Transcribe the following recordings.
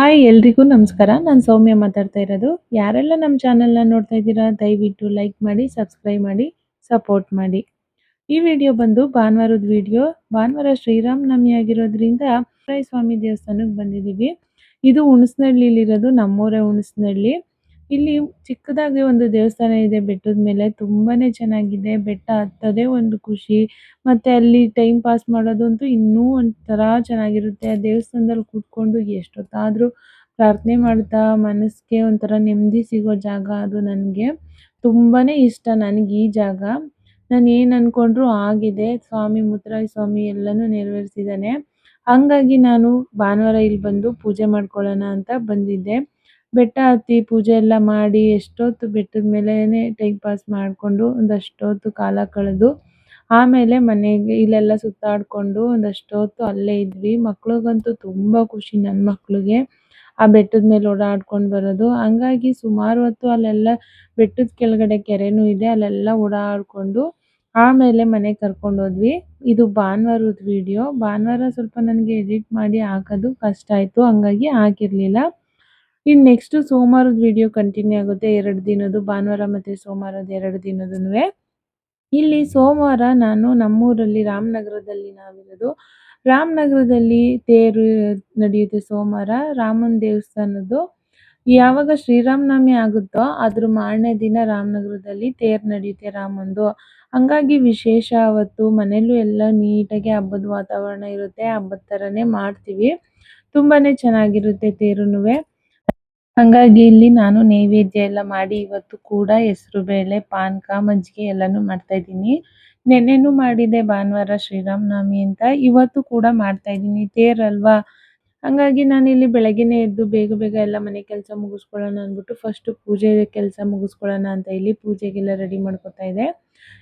Hi ಎಲ್ರಿಗೂ ನಮಸ್ಕಾರ. ನಾನು ಸೌಮ್ಯ ಮಾತಾಡ್ತಾ ಇರೋದು. ಯಾರೆಲ್ಲ ನಮ್ಮ ಚಾನಲ್ನ ನೋಡ್ತಾ ಇದ್ದೀರಾ, ದಯವಿಟ್ಟು ಲೈಕ್ ಮಾಡಿ ಸಬ್ಸ್ಕ್ರೈಬ್ ಮಾಡಿ ಸಪೋರ್ಟ್ ಮಾಡಿ. ಈ ವಿಡಿಯೋ ಬಂದು ಭಾನುವಾರದ ವಿಡಿಯೋ ಭಾನುವಾರ ಶ್ರೀರಾಮ್ ನವಮಿ ಆಗಿರೋದ್ರಿಂದ ಸ್ವಾಮಿ ದೇವಸ್ಥಾನಕ್ಕೆ ಬಂದಿದ್ದೀವಿ ಇದು ಹುಣಸನಹಳ್ಳಿಲಿರೋದು ನಮ್ಮೂರೇ ಹುಣಸನಹಳ್ಳಿ ಇಲ್ಲಿ ಚಿಕ್ಕದಾಗಿ ಒಂದು ದೇವಸ್ಥಾನ ಇದೆ, ಬೆಟ್ಟದ ಮೇಲೆ ತುಂಬಾನೇ ಚೆನ್ನಾಗಿದೆ. ಬೆಟ್ಟ ಹತ್ತೋದೇ ಒಂದು ಖುಷಿ. ಮತ್ತೆ ಅಲ್ಲಿ ಟೈಮ್ ಪಾಸ್ ಮಾಡೋದಂತೂ ಇನ್ನೂ ಒಂಥರ ಚೆನ್ನಾಗಿರುತ್ತೆ. ಆ ದೇವಸ್ಥಾನದಲ್ಲಿ ಕೂತ್ಕೊಂಡು ಎಷ್ಟೊತ್ತಾದ್ರೂ ಪ್ರಾರ್ಥನೆ ಮಾಡ್ತಾ ಮನಸ್ಸಿಗೆ ಒಂಥರ ನೆಮ್ಮದಿ ಸಿಗೋ ಜಾಗ ಅದು ನನಗೆ. ತುಂಬಾನೇ ಇಷ್ಟ ನನಗೆ ಈ ಜಾಗ. ನಾನು ಏನು ಅನ್ಕೊಂಡ್ರು ಆಗಿದೆ. ಸ್ವಾಮಿ ಮುತ್ತರಾಯ ಸ್ವಾಮಿ ಎಲ್ಲನೂ ನೆರವೇರಿಸಿದ್ದಾನೆ. ಹಂಗಾಗಿ ನಾನು ಭಾನುವಾರ ಇಲ್ಲಿ ಬಂದು ಪೂಜೆ ಮಾಡ್ಕೊಳ್ಳೋಣ ಅಂತ ಬಂದಿದ್ದೆ. ಬೆಟ್ಟ ಹತ್ತಿ ಪೂಜೆ ಎಲ್ಲ ಮಾಡಿ ಎಷ್ಟೊತ್ತು ಬೆಟ್ಟದ ಮೇಲೇನೆ ಟೈಮ್ ಪಾಸ್ ಮಾಡಿಕೊಂಡು ಒಂದಷ್ಟು ಹೊತ್ತು ಕಾಲ ಕಳೆದು ಆಮೇಲೆ ಮನೆಗೆ ಇಲ್ಲೆಲ್ಲ ಸುತ್ತಾಡಿಕೊಂಡು ಒಂದಷ್ಟು ಹೊತ್ತು ಅಲ್ಲೇ ಇದ್ವಿ. ಮಕ್ಳಿಗಂತೂ ತುಂಬ ಖುಷಿ ನನ್ನ ಮಕ್ಳಿಗೆ. ಆ ಬೆಟ್ಟದ ಮೇಲೆ ಓಡಾಡ್ಕೊಂಡು ಬರೋದು. ಹಂಗಾಗಿ ಸುಮಾರು ಹೊತ್ತು ಅಲ್ಲೆಲ್ಲ ಬೆಟ್ಟದ ಕೆಳಗಡೆ ಕೆರೆನೂ ಇದೆ, ಅಲ್ಲೆಲ್ಲ ಓಡಾಡ್ಕೊಂಡು ಆಮೇಲೆ ಮನೆಗೆ ಕರ್ಕೊಂಡು ಹೋದ್ವಿ. ಇದು ಭಾನುವಾರದ ವಿಡಿಯೋ ಭಾನುವಾರ ಸ್ವಲ್ಪ ನನಗೆ ಎಡಿಟ್ ಮಾಡಿ ಹಾಕೋದು ಕಷ್ಟ ಆಯಿತು. ಹಂಗಾಗಿ ಹಾಕಿರಲಿಲ್ಲ. ಇನ್ನು ನೆಕ್ಸ್ಟ್ ಸೋಮವಾರದ ವಿಡಿಯೋ ಕಂಟಿನ್ಯೂ ಆಗುತ್ತೆ ಎರಡು ದಿನದ್ದು, ಭಾನುವಾರ ಮತ್ತು ಸೋಮವಾರದ ಎರಡು ದಿನದೂ ಇಲ್ಲಿ ಸೋಮವಾರ ನಾನು ನಮ್ಮೂರಲ್ಲಿ ರಾಮನಗರದಲ್ಲಿ ನಾವಿರೋದು. ರಾಮನಗರದಲ್ಲಿ ತೇರು ನಡೆಯುತ್ತೆ ಸೋಮವಾರ, ರಾಮನ ದೇವಸ್ಥಾನದ್ದು. ಯಾವಾಗ ಶ್ರೀರಾಮನವಮಿ ಆಗುತ್ತೋ ಅದ್ರ ಮಾರನೇ ದಿನ ರಾಮನಗರದಲ್ಲಿ ತೇರು ನಡೆಯುತ್ತೆ ರಾಮಂದು. ಹಂಗಾಗಿ ವಿಶೇಷ ಅವತ್ತು ಮನೆಯಲ್ಲೂ ಎಲ್ಲ ನೀಟಾಗಿ ಹಬ್ಬದ ವಾತಾವರಣ ಇರುತ್ತೆ, ಹಬ್ಬದ ಥರನೇ ಮಾಡ್ತೀವಿ. ತುಂಬಾ ಚೆನ್ನಾಗಿರುತ್ತೆ ತೇರುನು ಹಂಗಾಗಿ ಇಲ್ಲಿ ನಾನು ನೈವೇದ್ಯ ಎಲ್ಲ ಮಾಡಿ ಇವತ್ತು ಕೂಡ ಹೆಸರು ಬೇಳೆ ಪಾನಕ ಮಜ್ಜಿಗೆ ಎಲ್ಲಾನು ಮಾಡ್ತಾ ಇದ್ದೀನಿ. ನೆನ್ನೆನೂ ಮಾಡಿದೆ ಭಾನುವಾರ ಶ್ರೀರಾಮನವಮಿ ಅಂತ. ಇವತ್ತು ಕೂಡ ಮಾಡ್ತಾ ಇದ್ದೀನಿ. ತೇರಲ್ವಾ ಹಂಗಾಗಿ ನಾನು ಇಲ್ಲಿ ಬೆಳಗ್ಗೆನೆ ಎದ್ದು ಬೇಗ ಬೇಗ ಎಲ್ಲ ಮನೆ ಕೆಲಸ ಮುಗಿಸ್ಕೊಳ್ಳೋಣ ಅಂದ್ಬಿಟ್ಟು ಫಸ್ಟ್ ಪೂಜೆ ಕೆಲಸ ಮುಗಿಸ್ಕೊಳ್ಳೋಣ ಅಂತ ಇಲ್ಲಿ ಪೂಜೆಗೆಲ್ಲ ರೆಡಿ ಮಾಡ್ಕೊತಾ ಇದೆ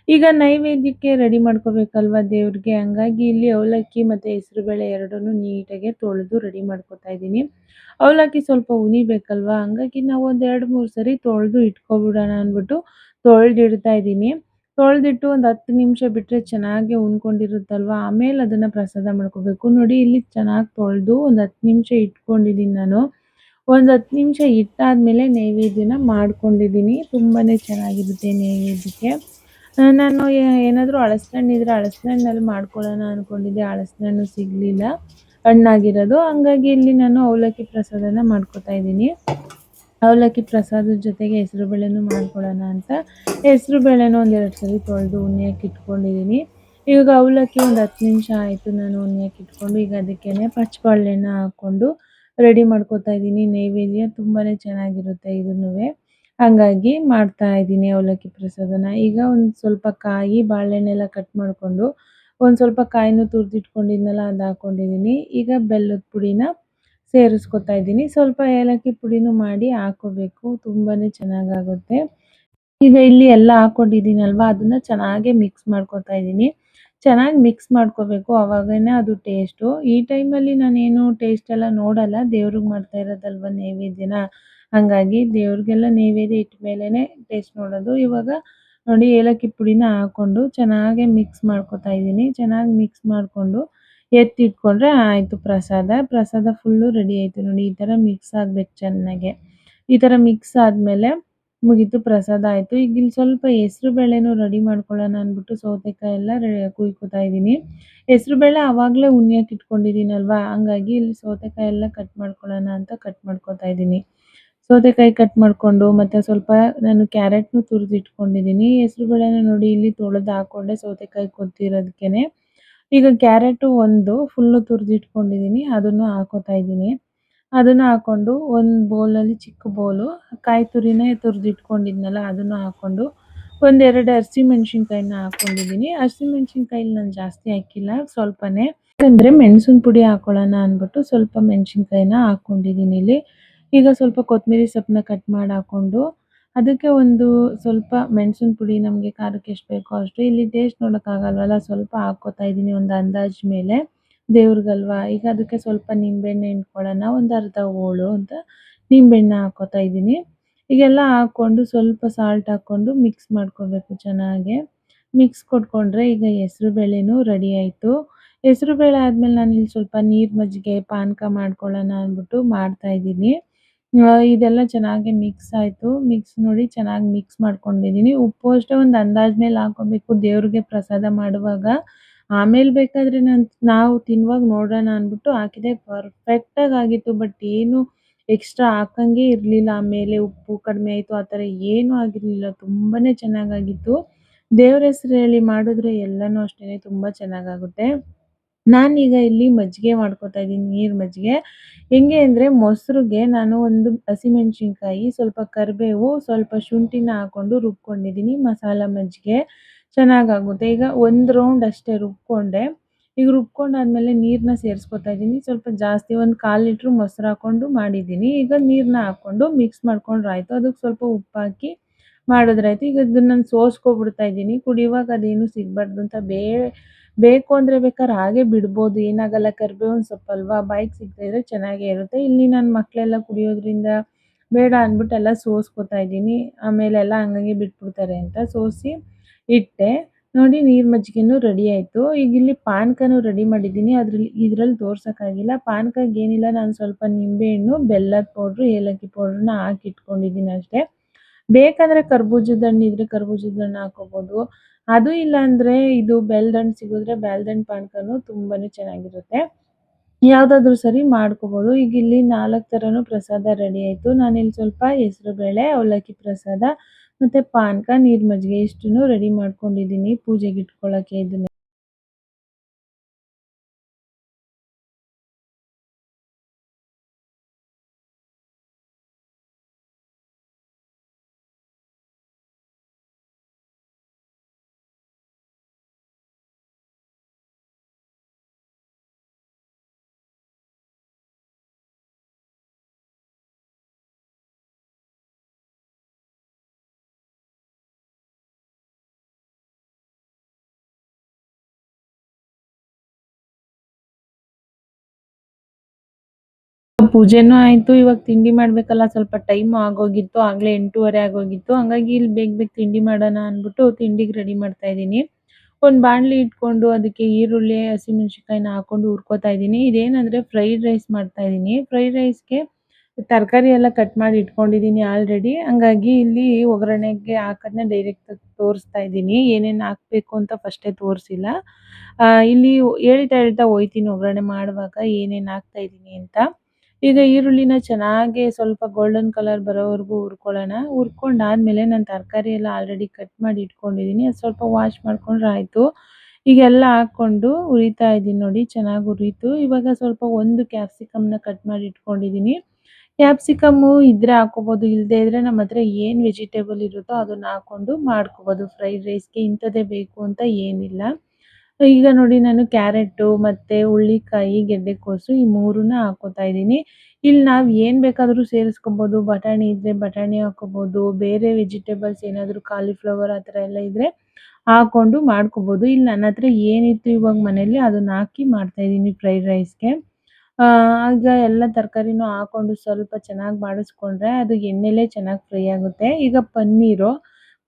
ಈಗ ನೈವೇದ್ಯಕ್ಕೆ ರೆಡಿ ಮಾಡ್ಕೋಬೇಕಲ್ವಾ ದೇವ್ರಿಗೆ? ಹಂಗಾಗಿ ಇಲ್ಲಿ ಅವಲಕ್ಕಿ ಮತ್ತು ಹೆಸರುಬೇಳೆ ಎರಡನ್ನೂ ನೀಟಾಗಿ ತೊಳೆದು ರೆಡಿ ಮಾಡ್ಕೊತಾ ಇದ್ದೀನಿ. ಅವಲಕ್ಕಿ ಸ್ವಲ್ಪ ಉನಿಬೇಕಲ್ವಾ ಹಂಗಾಗಿ ನಾವು ಒಂದು ಎರಡು ಮೂರು ಸರಿ ತೊಳೆದು ಇಟ್ಕೊಬಿಡೋಣ ಅಂದ್ಬಿಟ್ಟು ತೊಳೆದಿಡ್ತಾ ಇದ್ದೀನಿ. ತೊಳೆದಿಟ್ಟು ಒಂದು ಹತ್ತು ನಿಮಿಷ ಬಿಟ್ಟರೆ ಚೆನ್ನಾಗಿ ಉಣ್ಕೊಂಡಿರುತ್ತಲ್ವಾ? ಆಮೇಲೆ ಅದನ್ನು ಪ್ರಸಾದ ಮಾಡ್ಕೋಬೇಕು. ನೋಡಿ ಇಲ್ಲಿ ಚೆನ್ನಾಗಿ ತೊಳೆದು ಒಂದು ಹತ್ತು ನಿಮಿಷ ಇಟ್ಕೊಂಡಿದ್ದೀನಿ ನಾನು. ಒಂದು ಹತ್ತು ನಿಮಿಷ ಇಟ್ಟಾದಮೇಲೆ ನೈವೇದ್ಯನ ಮಾಡ್ಕೊಂಡಿದ್ದೀನಿ. ತುಂಬಾ ಚೆನ್ನಾಗಿರುತ್ತೆ ನೈವೇದ್ಯಕ್ಕೆ. ನಾನು ಏನಾದರೂ ಹಳಸಿನಣ್ಣು ಹಳಸಿನಣ್ಣಲ್ಲಿ ಮಾಡ್ಕೊಳ್ಳೋಣ ಅಂದ್ಕೊಂಡಿದ್ದೆ ಹಳಸಿನಣ್ಣು ಸಿಗಲಿಲ್ಲ. ಹಣ್ಣಾಗಿರೋದು. ಹಂಗಾಗಿ ಇಲ್ಲಿ ನಾನು ಅವಲಕ್ಕಿ ಪ್ರಸಾದನ ಮಾಡ್ಕೊತಾ ಇದ್ದೀನಿ. ಅವಲಕ್ಕಿ ಪ್ರಸಾದದ ಜೊತೆಗೆ ಹೆಸರು ಬೇಳೆನೂ ಮಾಡ್ಕೊಳ್ಳೋಣ ಅಂತ. ಹೆಸರು ಬೇಳೆನೂ ಒಂದೆರಡು ಸರಿ ತೊಳೆದು ಉಣ್ಣಿಯಕ್ಕೆ ಇಟ್ಕೊಂಡಿದ್ದೀನಿ ಇವಾಗ ಅವಲಕ್ಕಿ ಒಂದು ಹತ್ತು ನಿಮಿಷ ಆಯಿತು ನಾನು ಉಣ್ಣಿಯಕ್ಕೆ ಇಟ್ಕೊಂಡು ಈಗ ಅದಕ್ಕೇನೆ ಪಚ್ಚಬಾಳೆನ ಹಾಕ್ಕೊಂಡು ರೆಡಿ ಮಾಡ್ಕೊತಾ ಇದ್ದೀನಿ. ನೈವೇದ್ಯ ತುಂಬಾ ಚೆನ್ನಾಗಿರುತ್ತೆ ಇದನ್ನೂ ಹಂಗಾಗಿ ಮಾಡ್ತಾ ಇದ್ದೀನಿ ಅವಲಕ್ಕಿ ಪ್ರಸಾದನ. ಈಗ ಒಂದು ಸ್ವಲ್ಪ ಕಾಯಿ, ಬಾಳೆಹಣ್ಣೆಲ್ಲ ಕಟ್ ಮಾಡಿಕೊಂಡು ಒಂದು ಸ್ವಲ್ಪ ಕಾಯಿನೂ ತುರಿದಿಟ್ಕೊಂಡಿದ್ನಲ್ಲ ಅದು ಹಾಕ್ಕೊಂಡಿದ್ದೀನಿ ಈಗ ಬೆಲ್ಲದ ಪುಡಿನ ಸೇರಿಸ್ಕೊತಾ ಇದ್ದೀನಿ. ಸ್ವಲ್ಪ ಏಲಕ್ಕಿ ಪುಡಿನೂ ಮಾಡಿ ಹಾಕೋಬೇಕು. ತುಂಬಾ ಚೆನ್ನಾಗಾಗುತ್ತೆ. ಈಗ ಇಲ್ಲಿ ಎಲ್ಲ ಹಾಕ್ಕೊಂಡಿದ್ದೀನಲ್ವ ಅದನ್ನು ಚೆನ್ನಾಗೆ ಮಿಕ್ಸ್ ಮಾಡ್ಕೊತಾ ಇದ್ದೀನಿ. ಚೆನ್ನಾಗಿ ಮಿಕ್ಸ್ ಮಾಡ್ಕೋಬೇಕು. ಅವಾಗನೇ ಅದು ಟೇಸ್ಟು ಈ ಟೈಮಲ್ಲಿ ನಾನೇನು ಟೇಸ್ಟ್ ಎಲ್ಲ ನೋಡಲ್ಲ. ದೇವ್ರಿಗೆ ಮಾಡ್ತಾ ಇರೋದಲ್ವ ನೈವೇದ್ಯನ? ಹಾಗಾಗಿ ದೇವ್ರಿಗೆಲ್ಲ ನೈವೇದ್ಯ ಇಟ್ಟ ಮೇಲೇನೆ ಟೇಸ್ಟ್ ನೋಡೋದು. ಇವಾಗ ನೋಡಿ ಏಲಕ್ಕಿ ಪುಡಿನ ಹಾಕೊಂಡು ಚೆನ್ನಾಗಿ ಮಿಕ್ಸ್ ಮಾಡ್ಕೊತಾ ಇದ್ದೀನಿ. ಚೆನ್ನಾಗಿ ಮಿಕ್ಸ್ ಮಾಡಿಕೊಂಡು ಎತ್ತಿಟ್ಕೊಂಡ್ರೆ ಆಯಿತು ಪ್ರಸಾದ. ಪ್ರಸಾದ ಫುಲ್ಲು ರೆಡಿ ಆಯಿತು ನೋಡಿ, ಈ ಥರ ಮಿಕ್ಸ್ ಆಗಬೇಕು ಚೆನ್ನಾಗೆ. ಈ ಥರ ಮಿಕ್ಸ್ ಆದಮೇಲೆ ಮುಗೀತು, ಪ್ರಸಾದ ಆಯಿತು. ಈಗ ಇಲ್ಲಿ ಸ್ವಲ್ಪ ಹೆಸ್ರು ಬೇಳೆನೂ ರೆಡಿ ಮಾಡ್ಕೊಳ್ಳೋಣ ಅಂದ್ಬಿಟ್ಟು ಸೌತೆಕಾಯಿ ಎಲ್ಲ ಕುಯ್ಕೋತಾ ಇದ್ದೀನಿ. ಹೆಸ್ರು ಬೇಳೆ ಆವಾಗಲೇ ಉಣ್ಯಕ್ಕೆ ಇಟ್ಕೊಂಡಿದ್ದೀನಲ್ವಾ? ಹಂಗಾಗಿ ಇಲ್ಲಿ ಸೌತೆಕಾಯಿ ಎಲ್ಲ ಕಟ್ ಮಾಡ್ಕೊಳ್ಳೋಣ ಅಂತ ಕಟ್ ಮಾಡ್ಕೊತಾ ಇದ್ದೀನಿ. ಸೌತೆಕಾಯಿ ಕಟ್ ಮಾಡ್ಕೊಂಡು ಮತ್ತೆ ಸ್ವಲ್ಪ ನಾನು ಕ್ಯಾರೆಟ್ ಕ್ಯಾರೆಟ್ನು ಹೆಸರು ಬೇಳೆನ ನೋಡಿ ಇಲ್ಲಿ ತೊಳೆದು ಹಾಕೊಂಡೆ ಸೌತೆಕಾಯಿ ಕೊತ್ತಿರೋದಕ್ಕೆ ಈಗ ಕ್ಯಾರೆಟು ಒಂದು ಫುಲ್ಲು ತುರಿದಿಟ್ಕೊಂಡಿದ್ದೀನಿ ಅದನ್ನು ಹಾಕೋತಾ ಇದ್ದೀನಿ ಅದನ್ನು ಹಾಕೊಂಡು ಒಂದು ಬೌಲಲ್ಲಿ ಚಿಕ್ಕ ಬೌಲು ಕಾಯಿ ತುರಿನೇ ತುರಿದಿಟ್ಕೊಂಡಿದ್ನಲ್ಲ ಅದನ್ನು ಹಾಕೊಂಡು ಒಂದೆರಡು ಹಸಿಮೆಣ್ಸಿನ್ಕಾಯಿನ ಹಾಕ್ಕೊಂಡಿದ್ದೀನಿ ಹಸಿಮೆಣ್ಸಿನ್ಕಾಯಿಲಿ ನಾನು ಜಾಸ್ತಿ ಹಾಕಿಲ್ಲ, ಸ್ವಲ್ಪನೇ. ಯಾಕಂದರೆ ಮೆಣಸಿನ ಪುಡಿ ಹಾಕೊಳ್ಳೋಣ ಅಂದ್ಬಿಟ್ಟು ಸ್ವಲ್ಪ ಮೆಣಸಿನ್ಕಾಯಿನ ಹಾಕ್ಕೊಂಡಿದ್ದೀನಿ ಇಲ್ಲಿ. ಈಗ ಸ್ವಲ್ಪ ಕೊತ್ತಂಬರಿ ಸೊಪ್ಪನ್ನ ಕಟ್ ಮಾಡಿ ಹಾಕ್ಕೊಂಡು ಅದಕ್ಕೆ ಒಂದು ಸ್ವಲ್ಪ ಮೆಣಸಿನ ಪುಡಿ ನಮಗೆ ಖಾರಕ್ಕೆ ಎಷ್ಟು ಬೇಕೋ ಅಷ್ಟು. ಇಲ್ಲಿ ಟೇಸ್ಟ್ ನೋಡೋಕ್ಕಾಗಲ್ವಲ್ಲ, ಸ್ವಲ್ಪ ಹಾಕ್ಕೋತಾ ಇದ್ದೀನಿ ಒಂದು ಅಂದಾಜು ಮೇಲೆ. ದೇವ್ರಿಗಲ್ವಾ? ಈಗ ಅದಕ್ಕೆ ಸ್ವಲ್ಪ ನಿಂಬೆಹಣ್ಣು ಹಿಂಡ್ಕೊಳ್ಳೋಣ, ಒಂದು ಅರ್ಧ ಹೋಳು ಅಂತ ನಿಂಬೆಹಣ್ಣು ಹಾಕ್ಕೋತಾ ಇದ್ದೀನಿ. ಈಗೆಲ್ಲ ಹಾಕ್ಕೊಂಡು ಸ್ವಲ್ಪ ಸಾಲ್ಟ್ ಹಾಕ್ಕೊಂಡು ಮಿಕ್ಸ್ ಮಾಡ್ಕೋಬೇಕು ಚೆನ್ನಾಗೆ. ಮಿಕ್ಸ್ ಕೊಟ್ಕೊಂಡ್ರೆ ಈಗ ಹೆಸ್ರು ಬೇಳೆನೂ ರೆಡಿ ಆಯಿತು. ಹೆಸ್ರು ಬೇಳೆ ಆದಮೇಲೆ ನಾನು ಇಲ್ಲಿ ಸ್ವಲ್ಪ ನೀರು ಮಜ್ಜಿಗೆ, ಪಾನಕ ಮಾಡ್ಕೊಳ್ಳೋಣ ಅಂದ್ಬಿಟ್ಟು ಮಾಡ್ತಾ ಇದ್ದೀನಿ. ಇದೆಲ್ಲ ಚೆನ್ನಾಗಿ ಮಿಕ್ಸ್ ಆಯಿತು. ಮಿಕ್ಸ್ ನೋಡಿ ಚೆನ್ನಾಗಿ ಮಿಕ್ಸ್ ಮಾಡ್ಕೊಂಡಿದ್ದೀನಿ ಉಪ್ಪು ಅಷ್ಟೇ ಒಂದು ಅಂದಾಜ್ ಮೇಲೆ ಹಾಕೋಬೇಕು ದೇವ್ರಿಗೆ ಪ್ರಸಾದ ಮಾಡುವಾಗ. ಆಮೇಲೆ ಬೇಕಾದ್ರೆ ನಾನು, ನಾವು ತಿನ್ನುವಾಗ ನೋಡೋಣ ಅಂದ್ಬಿಟ್ಟು ಹಾಕಿದೆ. ಪರ್ಫೆಕ್ಟಾಗಿ ಆಗಿತ್ತು ಬಟ್ ಏನು ಎಕ್ಸ್ಟ್ರಾ ಹಾಕಂಗೆ ಇರಲಿಲ್ಲ. ಆಮೇಲೆ ಉಪ್ಪು ಕಡಿಮೆ ಆಯಿತು. ಆ ಥರ ಏನು ಆಗಿರಲಿಲ್ಲ. ತುಂಬಾನೇ ಚೆನ್ನಾಗಾಗಿತ್ತು ದೇವ್ರ ಹೆಸರು ಹೇಳಿ ಮಾಡಿದ್ರೆ ಎಲ್ಲನೂ ಅಷ್ಟೇ ತುಂಬ ಚೆನ್ನಾಗಾಗುತ್ತೆ ನಾನೀಗ ಇಲ್ಲಿ ಮಜ್ಜಿಗೆ ಮಾಡ್ಕೊತಾ ಇದ್ದೀನಿ, ನೀರು ಮಜ್ಜಿಗೆ. ಹೆಂಗೆ ಅಂದರೆ ಮೊಸರಿಗೆ ನಾನು ಒಂದು ಹಸಿಮೆಣ್ಸಿನ್ಕಾಯಿ ಸ್ವಲ್ಪ ಕರಿಬೇವು, ಸ್ವಲ್ಪ ಶುಂಠಿನ ಹಾಕ್ಕೊಂಡು ರುಬ್ಕೊಂಡಿದ್ದೀನಿ, ಮಸಾಲ ಮಜ್ಜಿಗೆ. ಚೆನ್ನಾಗಾಗುತ್ತೆ. ಈಗ ಒಂದು ರೌಂಡ್ ಅಷ್ಟೇ ರುಬ್ಕೊಂಡೆ. ಈಗ ರುಬ್ಕೊಂಡಾದ್ಮೇಲೆ ನೀರನ್ನ ಸೇರಿಸ್ಕೊತಾ ಇದ್ದೀನಿ. ಸ್ವಲ್ಪ ಜಾಸ್ತಿ ಒಂದು ಕಾಲು ಲೀಟ್ರ್ ಮೊಸರು ಹಾಕ್ಕೊಂಡು ಮಾಡಿದ್ದೀನಿ. ಈಗ ನೀರನ್ನ ಹಾಕ್ಕೊಂಡು ಮಿಕ್ಸ್ ಮಾಡ್ಕೊಂಡ್ರೆ ಆಯಿತು ಅದಕ್ಕೆ ಸ್ವಲ್ಪ ಉಪ್ಪು ಹಾಕಿ ಮಾಡಿದ್ರಾಯ್ತು. ಈಗ ಇದನ್ನು ನಾನು ಸೋಸ್ಕೊಬಿಡ್ತಾ ಇದ್ದೀನಿ. ಕುಡಿಯುವಾಗ ಅದೇನು ಸಿಗಬಾರ್ದು ಅಂತ ಬೇ ಬೇಕು ಅಂದರೆ ಬೇಕಾದ್ರೆ ಹಾಗೆ ಬಿಡ್ಬೋದು. ಏನಾಗಲ್ಲ ಕರಿಬೇವಿನ ಸೊಪ್ಪು ಅಲ್ವಾ? ಬೈಕ್ ಸಿಗ್ತಾ ಇದ್ರೆ ಚೆನ್ನಾಗೇ ಇರುತ್ತೆ. ಇಲ್ಲಿ ನನ್ನ ಮಕ್ಕಳೆಲ್ಲ ಕುಡಿಯೋದ್ರಿಂದ ಬೇಡ ಅಂದ್ಬಿಟ್ಟು ಎಲ್ಲ ಸೋಸ್ಕೊತಾ ಇದ್ದೀನಿ. ಆಮೇಲೆ ಎಲ್ಲ ಹಂಗಂಗೆ ಬಿಟ್ಬಿಡ್ತಾರೆ ಅಂತ ಸೋಸಿ ಇಟ್ಟೆ. ನೋಡಿ ನೀರು ಮಜ್ಜಿಗೆನೂ ರೆಡಿ ಆಯಿತು. ಈಗ ಇಲ್ಲಿ ಪಾನಕನೂ ರೆಡಿ ಮಾಡಿದ್ದೀನಿ. ಅದ್ರಲ್ಲಿ, ಇದರಲ್ಲಿ ತೋರ್ಸೋಕ್ಕಾಗಿಲ್ಲ. ಪಾನಕಕ್ಕೆ ಏನಿಲ್ಲ, ನಾನು ಸ್ವಲ್ಪ ನಿಂಬೆಹಣ್ಣು ಬೆಲ್ಲದ ಪೌಡ್ರು ಏಲಕ್ಕಿ ಪೌಡ್ರನ್ನ ಹಾಕಿ ಇಟ್ಕೊಂಡಿದ್ದೀನಿ ಅಷ್ಟೇ. ಬೇಕಂದರೆ ಕರ್ಬೂಜದ ಹಣ್ಣು ಇದ್ರೆ ಕರ್ಬೂಜದ ಹಣ್ಣು ಹಾಕೋಬೋದು. ಅದು ಇಲ್ಲ ಅಂದರೆ ಇದು ಹಣ್ಣು ಸಿಗಿದ್ರೆ ಹಣ್ಣು ಪಾನಕನೂ ತುಂಬಾ ಚೆನ್ನಾಗಿರುತ್ತೆ. ಯಾವುದಾದ್ರೂ ಸರಿ ಮಾಡ್ಕೋಬಹುದು ಈಗ ಇಲ್ಲಿ ನಾಲ್ಕು ತರನು ಪ್ರಸಾದ ರೆಡಿ ಆಯಿತು. ಇಲ್ಲಿ ಸ್ವಲ್ಪ ಹೆಸರುಬೇಳೆ ಅವಲಕ್ಕಿ ಪ್ರಸಾದ ಮತ್ತೆ ಪಾನಕ ನೀರ್ ಮಜ್ಜಿಗೆ ಇಷ್ಟನ್ನು ರೆಡಿ ಮಾಡ್ಕೊಂಡಿದ್ದೀನಿ ಪೂಜೆಗೆ ಇಟ್ಕೊಳ್ಳೋಕ್ಕೆ ಇದನ್ನ ಪೂಜೆನೂ ಆಯ್ತು, ಇವಾಗ ತಿಂಡಿ ಮಾಡಬೇಕಲ್ಲ, ಸ್ವಲ್ಪ ಟೈಮ್ ಆಗೋಗಿತ್ತು, ಆಗಲೇ ಎಂಟೂವರೆ ಆಗೋಗಿತ್ತು. ಹಂಗಾಗಿ ಇಲ್ಲಿ ಬೇಗ ಬೇಗ ತಿಂಡಿ ಮಾಡೋಣ ಅಂದ್ಬಿಟ್ಟು ತಿಂಡಿಗೆ ರೆಡಿ ಮಾಡ್ತಾ ಇದ್ದೀನಿ. ಒಂದು ಬಾಣಲಿ ಇಟ್ಕೊಂಡು ಅದಕ್ಕೆ ಈರುಳ್ಳಿ ಹಸಿಮೆಣಸಿನ್ಕಾಯಿನ ಹಾಕೊಂಡು ಹುರ್ಕೋತಾ ಇದ್ದೀನಿ. ಇದೇನಂದರೆ ಫ್ರೈಡ್ ರೈಸ್ ಮಾಡ್ತಾ ಇದ್ದೀನಿ. ಫ್ರೈಡ್ ರೈಸ್ಗೆ ತರಕಾರಿ ಎಲ್ಲ ಕಟ್ ಮಾಡಿ ಇಟ್ಕೊಂಡಿದ್ದೀನಿ ಆಲ್ರೆಡಿ ಹಂಗಾಗಿ ಇಲ್ಲಿ ಒಗ್ಗರಣೆಗೆ ಹಾಕೋದನ್ನ ಡೈರೆಕ್ಟ್ ತೋರಿಸ್ತಾ ಇದ್ದೀನಿ. ಏನೇನು ಹಾಕಬೇಕು ಅಂತ ಫಸ್ಟೇ ತೋರಿಸಿಲ್ಲ. ಇಲ್ಲಿ ಹೇಳ್ತಾ ಹೇಳ್ತಾ ಹೋಯ್ತೀನಿ ಒಗ್ಗರಣೆ ಮಾಡುವಾಗ ಏನೇನು ಹಾಕ್ತಾ ಇದ್ದೀನಿ ಅಂತ. ಈಗ ಈರುಳ್ಳಿನ ಚೆನ್ನಾಗಿ ಸ್ವಲ್ಪ ಗೋಲ್ಡನ್ ಕಲರ್ ಬರೋವರೆಗೂ ಹುರ್ಕೊಳ್ಳೋಣ. ಹುರ್ಕೊಂಡಾದ್ಮೇಲೆ ನಾನು ತರಕಾರಿ ಎಲ್ಲ ಆಲ್ರೆಡಿ ಕಟ್ ಮಾಡಿ ಇಟ್ಕೊಂಡಿದ್ದೀನಿ ಅದು ಸ್ವಲ್ಪ ವಾಶ್ ಮಾಡ್ಕೊಂಡ್ರೆ ಆಯಿತು. ಈಗೆಲ್ಲ ಹಾಕ್ಕೊಂಡು ಉರಿತಾ ಇದ್ದೀನಿ ನೋಡಿ, ಚೆನ್ನಾಗಿ ಹುರಿತು. ಇವಾಗ ಸ್ವಲ್ಪ ಒಂದು ಕ್ಯಾಪ್ಸಿಕಮ್ನ ಕಟ್ ಮಾಡಿ ಇಟ್ಕೊಂಡಿದ್ದೀನಿ ಕ್ಯಾಪ್ಸಿಕಮ್ಮು ಇದ್ರೆ ಹಾಕೋಬೋದು ಇಲ್ಲದೆ ಇದ್ರೆ ನಮ್ಮ ಹತ್ರ ಏನು ವೆಜಿಟೇಬಲ್ ಇರುತ್ತೋ ಅದನ್ನ ಹಾಕ್ಕೊಂಡು ಮಾಡ್ಕೋಬೋದು. ಫ್ರೈಡ್ ರೈಸ್ಗೆ ಇಂಥದ್ದೇ ಬೇಕು ಅಂತ ಏನಿಲ್ಲ. ಈಗ ನೋಡಿ ನಾನು ಕ್ಯಾರೆಟು ಮತ್ತು ಹುಳ್ಳಿಕಾಯಿ ಗೆಡ್ಡೆಕೋಸು ಈ ಮೂರನ್ನ ಹಾಕೋತಾ ಇದ್ದೀನಿ. ಇಲ್ಲಿ ನಾವು ಏನು ಬೇಕಾದರೂ ಸೇರಿಸ್ಕೊಬೋದು. ಬಟಾಣಿ ಇದ್ದರೆ ಬಟಾಣಿ ಹಾಕೋಬೋದು. ಬೇರೆ ವೆಜಿಟೇಬಲ್ಸ್ ಏನಾದರೂ ಕಾಲಿಫ್ಲವರ್ ಆ ಥರ ಎಲ್ಲ ಇದ್ದರೆ ಹಾಕ್ಕೊಂಡು ಮಾಡ್ಕೋಬೋದು. ಇಲ್ಲಿ ನನ್ನ ಹತ್ರ ಏನಿತ್ತು ಇವಾಗ ಮನೇಲಿ ಅದನ್ನ ಹಾಕಿ ಮಾಡ್ತಾಯಿದ್ದೀನಿ ಫ್ರೈಡ್ ರೈಸ್ಗೆ ಆಗ ಎಲ್ಲ ತರಕಾರಿನೂ ಹಾಕ್ಕೊಂಡು ಸ್ವಲ್ಪ ಚೆನ್ನಾಗಿ ಮಾಡಿಸ್ಕೊಂಡ್ರೆ ಅದು ಎಣ್ಣೆಲೇ ಚೆನ್ನಾಗಿ ಫ್ರೈ ಆಗುತ್ತೆ. ಈಗ ಪನ್ನೀರು.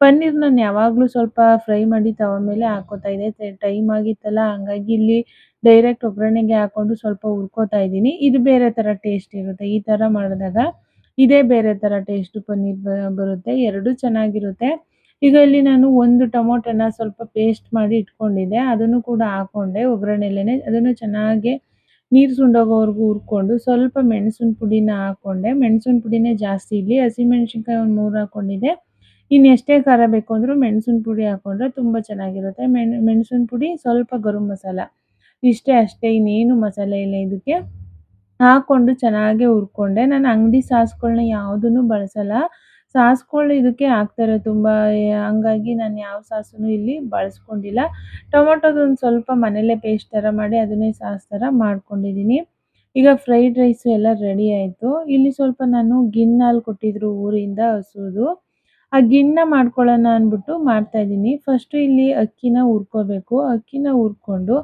ಪನ್ನೀರ್ ನಾನು ಯಾವಾಗಲೂ ಸ್ವಲ್ಪ ಫ್ರೈ ಮಾಡಿ ತವ ಮೇಲೆ ಹಾಕೋತಾ ಇದ್ದೆ. ಟೈಮ್ ಆಗಿತ್ತಲ್ಲ, ಹಂಗಾಗಿ ಇಲ್ಲಿ ಡೈರೆಕ್ಟ್ ಒಗ್ಗರಣೆಗೆ ಹಾಕೊಂಡು ಸ್ವಲ್ಪ ಹುರ್ಕೋತಾ ಇದ್ದೀನಿ. ಇದು ಬೇರೆ ಥರ ಟೇಸ್ಟ್ ಇರುತ್ತೆ. ಈ ಥರ ಮಾಡಿದಾಗ ಇದೇ ಬೇರೆ ಥರ ಟೇಸ್ಟ್ ಪನ್ನೀರ್ ಬರುತ್ತೆ. ಎರಡೂ ಚೆನ್ನಾಗಿರುತ್ತೆ. ಈಗ ಇಲ್ಲಿ ನಾನು ಒಂದು ಟೊಮೊಟೊನ ಸ್ವಲ್ಪ ಪೇಸ್ಟ್ ಮಾಡಿ ಇಟ್ಕೊಂಡಿದ್ದೆ. ಅದನ್ನು ಕೂಡ ಹಾಕೊಂಡೆ ಒಗ್ಗರಣೆಲೇ ಅದನ್ನು ಚೆನ್ನಾಗಿ ನೀರು ಸುಂಡೋಗೋವರೆಗೂ ಹುರ್ಕೊಂಡು ಸ್ವಲ್ಪ ಮೆಣಸಿನ ಪುಡಿನ ಹಾಕೊಂಡೆ. ಮೆಣಸಿನ ಪುಡಿನೇ ಜಾಸ್ತಿ ಇಲ್ಲಿ. ಹಸಿಮೆಣ್ಸಿನ್ಕಾಯಿ ಒಂದು ಮೂರು ಹಾಕ್ಕೊಂಡಿದ್ದೆ ಇನ್ನು ಎಷ್ಟೇ ಖಾರ ಬೇಕು ಅಂದರೂ ಮೆಣಸಿನ ಪುಡಿ ಹಾಕ್ಕೊಂಡ್ರೆ ತುಂಬ ಚೆನ್ನಾಗಿರುತ್ತೆ. ಮೆಣ್, ಮೆಣಸಿನ ಪುಡಿ ಸ್ವಲ್ಪ ಗರಂ ಮಸಾಲ. ಇಷ್ಟೇ ಅಷ್ಟೇ, ಇನ್ನೇನು ಮಸಾಲೆ ಇಲ್ಲ ಇದಕ್ಕೆ. ಹಾಕ್ಕೊಂಡು ಚೆನ್ನಾಗೆ ಹುರ್ಕೊಂಡೆ. ನಾನು ಅಂಗಡಿ ಸಾಸ್ಗಳನ್ನ ಯಾವುದನ್ನು ಬಳಸಲ್ಲ. ಸಾಸ್ಗಳು ಇದಕ್ಕೆ ಹಾಕ್ತಾರೆ ತುಂಬ ಹಂಗಾಗಿ ನಾನು ಯಾವ ಸಾಸನ್ನು ಇಲ್ಲಿ ಬಳಸ್ಕೊಂಡಿಲ್ಲ. ಟೊಮೊಟೊದೊಂದು ಸ್ವಲ್ಪ ಮನೇಲೇ ಪೇಸ್ಟ್ ಥರ ಮಾಡಿ ಅದನ್ನೇ ಸಾಸ್ ಥರ ಮಾಡ್ಕೊಂಡಿದ್ದೀನಿ. ಈಗ ಫ್ರೈಡ್ ರೈಸು ಎಲ್ಲ ರೆಡಿ ಆಯಿತು. ಇಲ್ಲಿ ಸ್ವಲ್ಪ ನಾನು ಗಿಣ್ಣಲ್ಲಿ ಕೊಟ್ಟಿದ್ರು ಊರಿಂದ ಹಸುದು ಆ ಗಿಣ್ಣ ಮಾಡ್ಕೊಳ್ಳೋಣ ಅಂದ್ಬಿಟ್ಟು ಮಾಡ್ತಾಯಿದ್ದೀನಿ ಫಸ್ಟು ಇಲ್ಲಿ ಅಕ್ಕಿನ ಹುರ್ಕೋಬೇಕು. ಅಕ್ಕಿನ ಹುರ್ಕೊಂಡು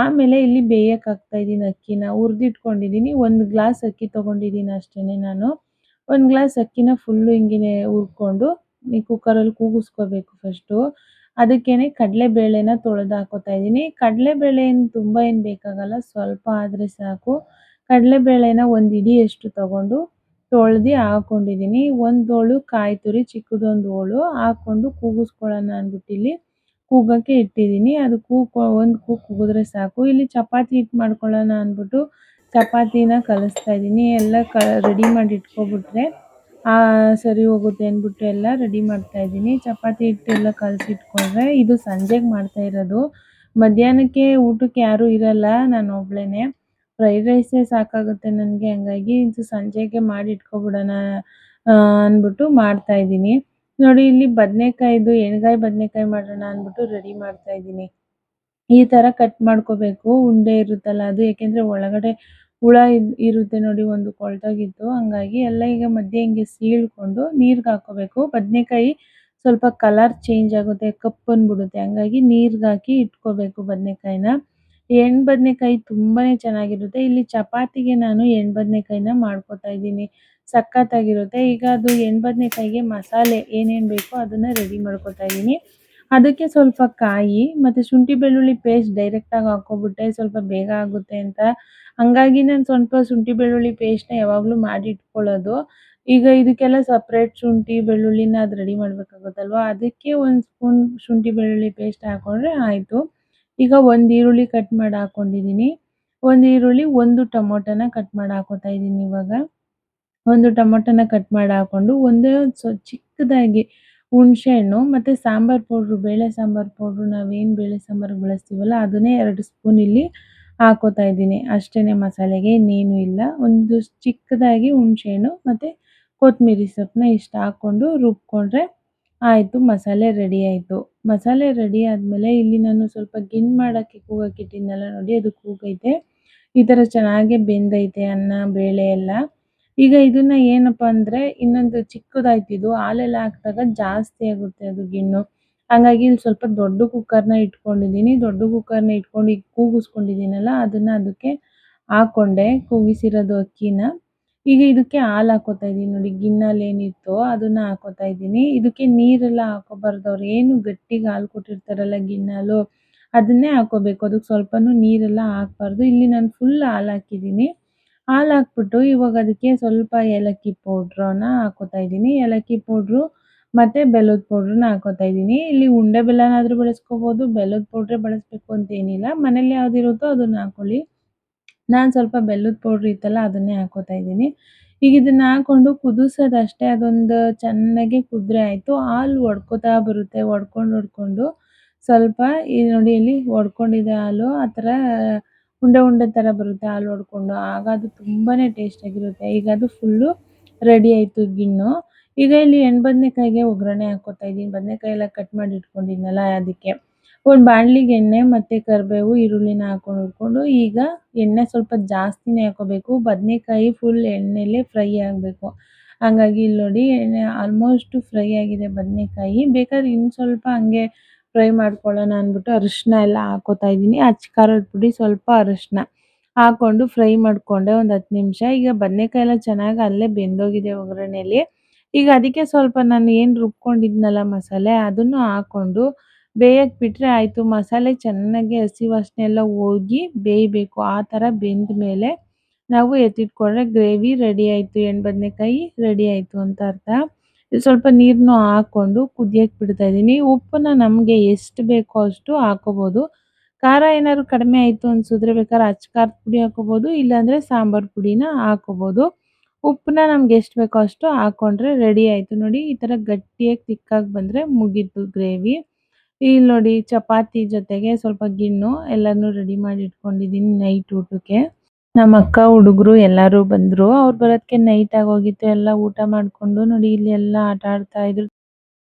ಆಮೇಲೆ ಇಲ್ಲಿ ಬೇಯಕ್ಕೆ ಹಾಕ್ತಾಯಿದ್ದೀನಿ ಅಕ್ಕಿನ. ಹುರಿದಿಟ್ಕೊಂಡಿದ್ದೀನಿ. ಒಂದು ಗ್ಲಾಸ್ ಅಕ್ಕಿ ತೊಗೊಂಡಿದ್ದೀನಿ ಅಷ್ಟೇ ನಾನು. ಒಂದು ಗ್ಲಾಸ್ ಅಕ್ಕಿನ ಫುಲ್ಲು ಹಿಂಗೆ ಹುರ್ಕೊಂಡು ಈ ಕುಕ್ಕರಲ್ಲಿ ಕೂಗಿಸ್ಕೋಬೇಕು ಫಸ್ಟು ಅದಕ್ಕೇನೆ ಕಡಲೆಬೇಳೆನ ತೊಳೆದು ಹಾಕೋತಾ ಇದ್ದೀನಿ. ಕಡಲೆಬೇಳೆ ಏನು ತುಂಬ ಏನು ಬೇಕಾಗಲ್ಲ, ಸ್ವಲ್ಪ ಆದರೆ ಸಾಕು. ಕಡಲೆಬೇಳೆನ ಒಂದು ಇಡಿಯಷ್ಟು ತಗೊಂಡು ತೊಳ್ದು ಹಾಕೊಂಡಿದ್ದೀನಿ ಒಂದು ಹೋಳು ಕಾಯಿ ತುರಿ, ಚಿಕ್ಕದೊಂದು ಹೋಳು ಹಾಕ್ಕೊಂಡು ಕೂಗಿಸ್ಕೊಳ್ಳೋಣ ಅಂದ್ಬಿಟ್ಟು ಇಲ್ಲಿ ಕೂಗೋಕ್ಕೆ ಇಟ್ಟಿದ್ದೀನಿ ಅದು ಕೂಗ್ ಒಂದು ಕೂಗು ಕೂಗಿದ್ರೆ ಸಾಕು. ಇಲ್ಲಿ ಚಪಾತಿ ಹಿಟ್ಟು ಮಾಡ್ಕೊಳ್ಳೋಣ ಅಂದ್ಬಿಟ್ಟು ಚಪಾತಿನ ಕಲಿಸ್ತಾ ಇದ್ದೀನಿ ಎಲ್ಲ ಕ ರೆಡಿ ಮಾಡಿ ಇಟ್ಕೊಬಿಟ್ರೆ ಸರಿ ಹೋಗುತ್ತೆ ಅಂದ್ಬಿಟ್ಟು ಎಲ್ಲ ರೆಡಿ ಮಾಡ್ತಾ ಇದ್ದೀನಿ ಚಪಾತಿ ಹಿಟ್ಟೆಲ್ಲ ಕಲಸಿಟ್ಕೊಂಡ್ರೆ ಇದು ಸಂಜೆಗೆ ಮಾಡ್ತಾ ಇರೋದು. ಮಧ್ಯಾಹ್ನಕ್ಕೆ ಊಟಕ್ಕೆ ಯಾರೂ ಇರಲ್ಲ, ನಾನು ಒಬ್ಳೇ ಫ್ರೈಡ್ ರೈಸೇ ಸಾಕಾಗುತ್ತೆ ನನಗೆ. ಹಂಗಾಗಿ ಇದು ಸಂಜೆಗೆ ಮಾಡಿ ಇಟ್ಕೊಬಿಡೋಣ ಅಂದ್ಬಿಟ್ಟು ಮಾಡ್ತಾ ಇದ್ದೀನಿ. ನೋಡಿ, ಇಲ್ಲಿ ಬದನೆಕಾಯ್ದು, ಎಣ್ಗಾಯಿ ಬದನೆಕಾಯಿ ಮಾಡೋಣ ಅಂದ್ಬಿಟ್ಟು ರೆಡಿ ಮಾಡ್ತಾ ಇದ್ದೀನಿ. ಈ ಥರ ಕಟ್ ಮಾಡ್ಕೋಬೇಕು. ಉಂಡೆ ಇರುತ್ತಲ್ಲ ಅದು ಏಕೆಂದರೆ ಒಳಗಡೆ ಹುಳ ಇರುತ್ತೆ ನೋಡಿ, ಒಂದು ಕೊಳ್ತೋಗಿತ್ತು. ಹಂಗಾಗಿ ಎಲ್ಲ ಈಗ ಮಧ್ಯೆ ಹಿಂಗೆ ಸೀಳ್ಕೊಂಡು ನೀರಿಗೆ ಹಾಕೋಬೇಕು. ಬದನೆಕಾಯಿ ಸ್ವಲ್ಪ ಕಲರ್ ಚೇಂಜ್ ಆಗುತ್ತೆ, ಕಪ್ಪನ್ಬಿಡುತ್ತೆ. ಹಂಗಾಗಿ ನೀರಿಗೆ ಇಟ್ಕೋಬೇಕು ಬದನೆಕಾಯಿನ. ಎಣ್ಣೆ ಬದನೆಕಾಯಿ ತುಂಬಾನೇ ಚೆನ್ನಾಗಿರುತ್ತೆ. ಇಲ್ಲಿ ಚಪಾತಿಗೆ ನಾನು ಎಣ್ಣೆ ಬದನೆಕಾಯಿನ ಮಾಡ್ಕೋತಾ ಇದ್ದೀನಿ. ಸಖತ್ತಾಗಿರುತ್ತೆ. ಈಗ ಅದು ಎಣ್ಣೆ ಬದನೆಕಾಯಿಗೆ ಮಸಾಲೆ ಏನೇನು ಬೇಕೋ ಅದನ್ನ ರೆಡಿ ಮಾಡ್ಕೋತಾ ಇದ್ದೀನಿ. ಅದಕ್ಕೆ ಸ್ವಲ್ಪ ಕಾಯಿ ಮತ್ತು ಶುಂಠಿ ಬೆಳ್ಳುಳ್ಳಿ ಪೇಸ್ಟ್ ಡೈರೆಕ್ಟಾಗಿ ಹಾಕ್ಕೊಬಿಟ್ಟೆ. ಸ್ವಲ್ಪ ಬೇಗ ಆಗುತ್ತೆ ಅಂತ. ಹಂಗಾಗಿ ನಾನು ಸ್ವಲ್ಪ ಶುಂಠಿ ಬೆಳ್ಳುಳ್ಳಿ ಪೇಸ್ಟ್ನ ಯಾವಾಗಲೂ ಮಾಡಿ ಇಟ್ಕೊಳ್ಳೋದು ಈಗ ಇದಕ್ಕೆಲ್ಲ ಸಪ್ರೇಟ್ ಶುಂಠಿ ಬೆಳ್ಳುಳ್ಳಿನ ಅದು ರೆಡಿ ಮಾಡಬೇಕಾಗುತ್ತಲ್ವ? ಅದಕ್ಕೆ ಒಂದು ಸ್ಪೂನ್ ಶುಂಠಿ ಬೆಳ್ಳುಳ್ಳಿ ಪೇಸ್ಟ್ ಹಾಕ್ಕೊಂಡ್ರೆ ಆಯಿತು. ಈಗ ಒಂದು ಈರುಳ್ಳಿ ಕಟ್ ಮಾಡಿ ಹಾಕೊಂಡಿದ್ದೀನಿ ಒಂದು ಈರುಳ್ಳಿ ಒಂದು ಟೊಮೊಟೊನ ಕಟ್ ಮಾಡಿ ಹಾಕೋತಾ ಇದ್ದೀನಿ ಇವಾಗ. ಒಂದು ಟೊಮೊಟೊನ ಕಟ್ ಮಾಡಿ ಹಾಕೊಂಡು ಒಂದೇ ಚಿಕ್ಕದಾಗಿ ಹುಣಸೆ ಹಣ್ಣು ಮತ್ತು ಸಾಂಬಾರು ಪೌಡ್ರು, ಬೇಳೆ ಸಾಂಬಾರು ಪೌಡ್ರು ನಾವೇನು ಬೇಳೆ ಸಾಂಬಾರ್ ಬಳಸ್ತೀವಲ್ಲ ಅದನ್ನೇ ಎರಡು ಸ್ಪೂನ್ ಇಲ್ಲಿ ಹಾಕೋತಾ ಇದ್ದೀನಿ ಅಷ್ಟೇ ಮಸಾಲೆಗೆ ಇನ್ನೇನು ಇಲ್ಲ. ಒಂದು ಚಿಕ್ಕದಾಗಿ ಹುಣಸೆ ಹಣ್ಣು ಮತ್ತು ಕೊತ್ತಂಬರಿ ಸೊಪ್ಪನ್ನ ಇಷ್ಟು ಹಾಕ್ಕೊಂಡು ರುಬ್ಕೊಂಡ್ರೆ ಆಯಿತು, ಮಸಾಲೆ ರೆಡಿ ಆಯಿತು. ಮಸಾಲೆ ರೆಡಿ ಆದಮೇಲೆ ಇಲ್ಲಿ ನಾನು ಸ್ವಲ್ಪ ಗಿಣ್ಣು ಮಾಡೋಕ್ಕೆ ಕೂಗಕ್ಕೆ ಇಟ್ಟಿದ್ನಲ್ಲ ನೋಡಿ, ಅದು ಕೂಗೈತೆ. ಈ ಥರ ಚೆನ್ನಾಗಿ ಬೆಂದೈತೆ ಅನ್ನ, ಬೇಳೆ ಎಲ್ಲ. ಈಗ ಇದನ್ನ ಏನಪ್ಪ ಅಂದರೆ ಇನ್ನೊಂದು ಚಿಕ್ಕದಾಯ್ತಿದ್ದು ಹಾಲೆಲ್ಲ ಹಾಕಿದಾಗ ಜಾಸ್ತಿ ಆಗುತ್ತೆ ಅದು ಗಿಣ್ಣು. ಹಂಗಾಗಿ ಇಲ್ಲಿ ಸ್ವಲ್ಪ ದೊಡ್ಡ ಕುಕ್ಕರ್ನ ಇಟ್ಕೊಂಡಿದ್ದೀನಿ. ದೊಡ್ಡ ಕುಕ್ಕರ್ನ ಇಟ್ಕೊಂಡು ಈಗ ಕೂಗಿಸ್ಕೊಂಡಿದ್ದೀನಲ್ಲ, ಅದನ್ನು ಅದಕ್ಕೆ ಹಾಕ್ಕೊಂಡೆ ಕೂಗಿಸಿರೋದು ಅಕ್ಕಿನ. ಈಗ ಇದಕ್ಕೆ ಹಾಲು ಹಾಕೋತಾ ಇದ್ದೀನಿ ನೋಡಿ, ಗಿಣ್ಣಲ್ಲಿ ಏನಿತ್ತು ಅದನ್ನ ಹಾಕೋತಾ ಇದ್ದೀನಿ ಇದಕ್ಕೆ ನೀರೆಲ್ಲ ಹಾಕೋಬಾರ್ದು. ಅವ್ರು ಏನು ಗಟ್ಟಿಗೆ ಹಾಲು ಕೊಟ್ಟಿರ್ತಾರಲ್ಲ ಗಿಣ್ಣಾಲು ಅದನ್ನೇ ಹಾಕೋಬೇಕು. ಅದಕ್ಕೆ ಸ್ವಲ್ಪನೂ ನೀರೆಲ್ಲ ಹಾಕ್ಬಾರ್ದು. ಇಲ್ಲಿ ನಾನು ಫುಲ್ ಹಾಲು ಹಾಕಿದ್ದೀನಿ ಹಾಲು ಹಾಕ್ಬಿಟ್ಟು ಇವಾಗ ಅದಕ್ಕೆ ಸ್ವಲ್ಪ ಏಲಕ್ಕಿ ಪೌಡ್ರನ್ನ ಹಾಕೋತಾ ಇದ್ದೀನಿ ಏಲಕ್ಕಿ ಪೌಡ್ರು ಮತ್ತು ಬೆಲ್ಲದ ಪೌಡ್ರನ್ನ ಹಾಕೋತಾ ಇದ್ದೀನಿ ಇಲ್ಲಿ ಉಂಡೆ ಬೆಲ್ಲನಾದರೂ ಬಳಸ್ಕೋಬೋದು, ಬೆಲ್ಲದ ಪೌಡ್ರೇ ಬಳಸಬೇಕು ಅಂತ ಏನಿಲ್ಲ. ಮನೇಲಿ ಯಾವುದಿರುತ್ತೋ ಅದನ್ನು ಹಾಕ್ಕೊಳ್ಳಿ ನಾನು ಸ್ವಲ್ಪ ಬೆಲ್ಲದ ಪೌಡ್ರ್ ಇತ್ತಲ್ಲ, ಅದನ್ನೇ ಹಾಕೋತಾ ಇದ್ದೀನಿ. ಈಗ ಇದನ್ನು ಹಾಕ್ಕೊಂಡು ಕುದಿಸೋದಷ್ಟೇ, ಅದೊಂದು ಚೆನ್ನಾಗಿ ಕುದ್ರೆ ಆಯಿತು. ಹಾಲು ಒಡ್ಕೋತಾ ಬರುತ್ತೆ, ಒಡ್ಕೊಂಡು ಒಡ್ಕೊಂಡು. ಸ್ವಲ್ಪ ಈ ನೋಡಿ ಇಲ್ಲಿ ಒಡ್ಕೊಂಡಿದೆ ಹಾಲು, ಆ ಥರ ಉಂಡೆ ಉಂಡೆ ಥರ ಬರುತ್ತೆ ಹಾಲು ಒಡ್ಕೊಂಡು. ಆಗ ಅದು ತುಂಬಾ ಟೇಸ್ಟಾಗಿರುತ್ತೆ ಈಗ ಅದು ಫುಲ್ಲು ರೆಡಿ ಆಯಿತು ಗಿಣ್ಣು. ಈಗ ಇಲ್ಲಿ ಎಣ್ಣೆ, ಬದನೆಕಾಯಿಗೆ ಒಗ್ಗರಣೆ ಹಾಕ್ಕೋತಾ ಇದ್ದೀನಿ. ಬದನೆಕಾಯಿ ಎಲ್ಲ ಕಟ್ ಮಾಡಿ ಇಟ್ಕೊಂಡಿದ್ನಲ್ಲ, ಅದಕ್ಕೆ. ಒಂದು ಬಾಣಲಿಗೆ ಎಣ್ಣೆ ಮತ್ತು ಕರಿಬೇವು, ಈರುಳ್ಳಿನ ಹಾಕೊಂಡು ಹುರ್ಕೊಂಡು ಈಗ ಎಣ್ಣೆ ಸ್ವಲ್ಪ ಜಾಸ್ತಿನೇ ಹಾಕೋಬೇಕು. ಬದನೇಕಾಯಿ ಫುಲ್ ಎಣ್ಣೆಲೇ ಫ್ರೈ ಆಗಬೇಕು. ಹಂಗಾಗಿ ಇಲ್ಲಿ ನೋಡಿ ಎಣ್ಣೆ ಆಲ್ಮೋಸ್ಟ್ ಫ್ರೈ ಆಗಿದೆ ಬದನೇಕಾಯಿ. ಬೇಕಾದ್ರೆ ಇನ್ನು ಸ್ವಲ್ಪ ಹಂಗೆ ಫ್ರೈ ಮಾಡ್ಕೊಳ್ಳೋಣ ಅಂದ್ಬಿಟ್ಟು ಅರಿಶಿನ ಎಲ್ಲ ಹಾಕೋತಾ ಇದ್ದೀನಿ. ಅಚ್ಚ ಖಾರದ ಪುಡಿ ಸ್ವಲ್ಪ ಅರಿಶಿನ ಹಾಕ್ಕೊಂಡು ಫ್ರೈ ಮಾಡಿಕೊಂಡೆ ಒಂದು ಹತ್ತು ನಿಮಿಷ. ಈಗ ಬದನೆಕಾಯಿ ಎಲ್ಲ ಚೆನ್ನಾಗಿ ಅಲ್ಲೇ ಬೆಂದೋಗಿದೆ ಒಗ್ಗರಣೆಯಲ್ಲಿ ಈಗ ಅದಕ್ಕೆ ಸ್ವಲ್ಪ ನಾನು ಏನು ರುಬ್ಕೊಂಡಿದ್ನಲ್ಲ ಮಸಾಲೆ ಅದನ್ನು ಹಾಕ್ಕೊಂಡು ಬೇಯಕ್ಕೆ ಬಿಟ್ಟರೆ ಆಯಿತು. ಮಸಾಲೆ ಚೆನ್ನಾಗಿ ಹಸಿ ವಾಸನೆ ಎಲ್ಲ ಹೋಗಿ ಬೇಯಬೇಕು. ಆ ಥರ ಬೆಂದ ಮೇಲೆ ನಾವು ಎತ್ತಿಟ್ಕೊಂಡ್ರೆ ಗ್ರೇವಿ ರೆಡಿ ಆಯಿತು. ಎಣ್ಣೆ ಬದನೆಕಾಯಿ ರೆಡಿ ಆಯಿತು ಅಂತ ಅರ್ಥ. ಸ್ವಲ್ಪ ನೀರನ್ನು ಹಾಕ್ಕೊಂಡು ಕುದಿಯಕ್ಕೆ ಬಿಡ್ತಾ ಇದ್ದೀನಿ. ಉಪ್ಪನ್ನ ನಮಗೆ ಎಷ್ಟು ಬೇಕೋ ಅಷ್ಟು ಹಾಕೋಬೋದು. ಖಾರ ಏನಾದ್ರು ಕಡಿಮೆ ಆಯಿತು ಅನ್ಸಿದ್ರೆ ಬೇಕಾದ್ರೆ ಅಚ್ಚ ಖಾರದ ಪುಡಿ ಹಾಕೋಬೋದು, ಇಲ್ಲಾಂದರೆ ಸಾಂಬಾರು ಪುಡಿನ ಹಾಕೋಬೋದು. ಉಪ್ಪನ್ನ ನಮ್ಗೆ ಎಷ್ಟು ಬೇಕೋ ಅಷ್ಟು ಹಾಕ್ಕೊಂಡ್ರೆ ರೆಡಿ ಆಯಿತು. ನೋಡಿ, ಈ ಥರ ಗಟ್ಟಿಯಾಗಿ, ತಿಕ್ಕಾಗಿ ಬಂದರೆ ಮುಗೀತು ಗ್ರೇವಿ. ಇಲ್ಲಿ ನೋಡಿ ಚಪಾತಿ ಜೊತೆಗೆ ಸ್ವಲ್ಪ ಗಿಣ್ಣು ಎಲ್ಲಾನು ರೆಡಿ ಮಾಡಿ ಇಟ್ಕೊಂಡಿದೀನಿ ನೈಟ್ ಊಟಕ್ಕೆ. ನಮ್ಮ ಅಕ್ಕ, ಹುಡುಗರು ಎಲ್ಲಾರು ಬಂದ್ರು. ಅವ್ರು ಬರೋದಕ್ಕೆ ನೈಟ್ ಆಗೋಗಿತ್ತು ಎಲ್ಲ ಊಟ ಮಾಡ್ಕೊಂಡು ನೋಡಿ, ಇಲ್ಲಿ ಎಲ್ಲ ಆಟ ಆಡ್ತಾ ಇದ್ರು.